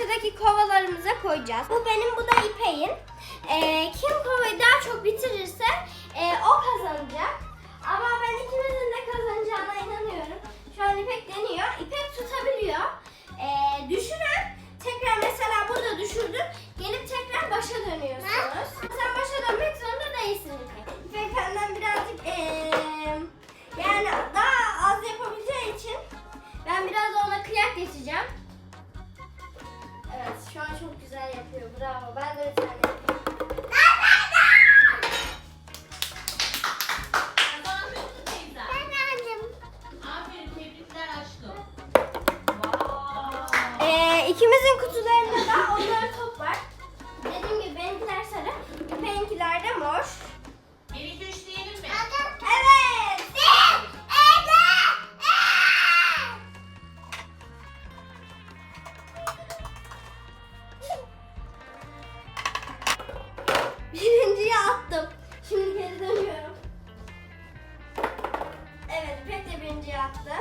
karşıdaki kovalarımıza koyacağız. Bu benim, bu da İpek'in. Ee, kim kovayı daha çok bitirirse e, o kazanacak. Ama ben ikimizin de kazanacağına inanıyorum. Şu an İpek deniyor. İpek tutabiliyor. Ee, düşüren tekrar mesela burada düşürdün. Gelip tekrar başa dönüyorsunuz. Sen başa dönmek zorunda değilsin İpek. İpek benden birazcık ee, yani daha az yapabileceği için ben biraz ona kıyak geçeceğim. Şu an çok güzel yapıyor. Bravo. Ben de. Kazandın mı teyze? Aferin tebrikler aşkım. Wow. Ee, ikimizin kutularında Birinciyi attım. Şimdi geri dönüyorum. Evet, İpek de birinciyi attı.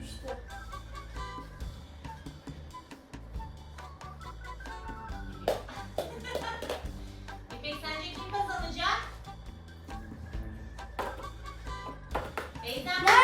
yapmıştı. İpek sence kim kazanacak? Beyza.